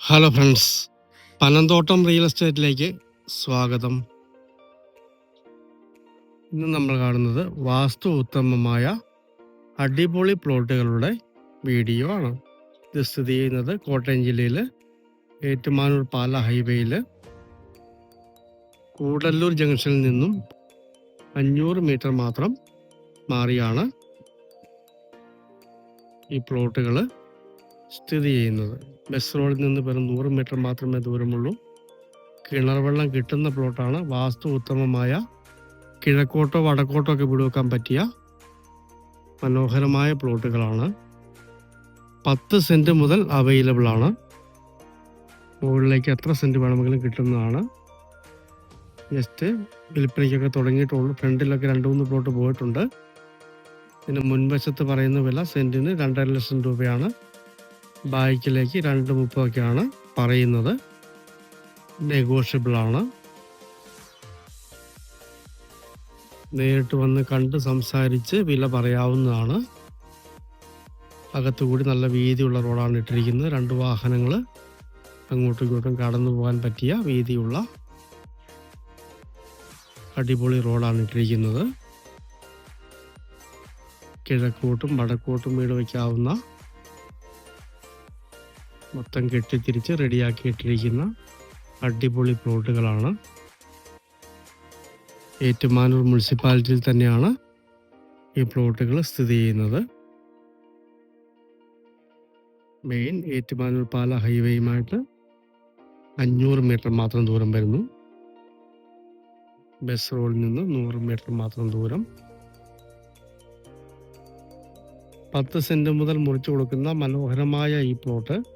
Hello friends Panamthottam real എസ്റ്റേറ്റിലേക്ക് സ്വാഗതം. ഇന്ന് നമ്മൾ കാണുന്നത് വാസ്തു ഉത്തമമായ അടിപൊളി പ്ലോട്ടുകളുടെ വീഡിയോ ആണ്. ഇത് സ്ഥിതി ചെയ്യുന്നത് കോട്ടയം ജില്ലയിൽ ഏറ്റുമാനൂർ പാല ഹൈവേയിൽ കൂടല്ലൂർ ജംഗ്ഷനിൽ നിന്നും അഞ്ഞൂറ് മീറ്റർ മാത്രം മാറിയാണ് ഈ പ്ലോട്ടുകൾ സ്ഥിതി ചെയ്യുന്നത്. ബസ് റോഡിൽ നിന്ന് വെറും നൂറ് മീറ്റർ മാത്രമേ ദൂരമുള്ളൂ. കിണർവെള്ളം കിട്ടുന്ന പ്ലോട്ടാണ് വാസ്തു ഉത്തമമായ കിഴക്കോട്ടോ വടക്കോട്ടോ ഒക്കെ വിടുവെക്കാൻ പറ്റിയ മനോഹരമായ പ്ലോട്ടുകളാണ് പത്ത് സെന്റ് മുതൽ അവൈലബിൾ ആണ്. മുകളിലേക്ക് എത്ര സെന്റ് വേണമെങ്കിലും കിട്ടുന്നതാണ്. ജസ്റ്റ് വിൽപ്പനയ്ക്കൊക്കെ തുടങ്ങിയിട്ടുള്ളൂ. ഫ്രണ്ടിലൊക്കെ രണ്ട് മൂന്ന് പ്ലോട്ട് പോയിട്ടുണ്ട്. ഇതിന് മുൻവശത്ത് പറയുന്ന വില സെന്റിന് രണ്ടര ലക്ഷം രൂപയാണ്. ബാക്കിലേക്ക് രണ്ട് മുപ്പതൊക്കെയാണ് പറയുന്നത്. നെഗോഷ്യബിൾ ആണ്. നേരിട്ട് വന്ന് കണ്ട് സംസാരിച്ച് വില പറയാവുന്നതാണ്. അകത്തുകൂടി നല്ല വീതിയുള്ള റോഡാണ് ഇട്ടിരിക്കുന്നത്. രണ്ട് വാഹനങ്ങൾ അങ്ങോട്ടും ഇങ്ങോട്ടും കടന്നു പോകാൻ പറ്റിയ വീതിയുള്ള അടിപൊളി റോഡാണ് ഇട്ടിരിക്കുന്നത്. കിഴക്കോട്ടും വടക്കോട്ടും വീട് വയ്ക്കാവുന്ന മൊത്തം കെട്ടിത്തിരിച്ച് റെഡിയാക്കിയിട്ടിരിക്കുന്ന അടിപൊളി പ്ലോട്ടുകളാണ്. ഏറ്റുമാനൂർ മുനിസിപ്പാലിറ്റിയിൽ തന്നെയാണ് ഈ പ്ലോട്ടുകൾ സ്ഥിതി ചെയ്യുന്നത്. മെയിൻ ഏറ്റുമാനൂർ പാല ഹൈവേയുമായിട്ട് അഞ്ഞൂറ് മീറ്റർ മാത്രം ദൂരം വരുന്നു. ബസ് റോഡിൽ നിന്ന് നൂറ് മീറ്റർ മാത്രം ദൂരം. പത്ത് സെന്റ് മുതൽ മുറിച്ചു കൊടുക്കുന്ന മനോഹരമായ ഈ പ്ലോട്ട്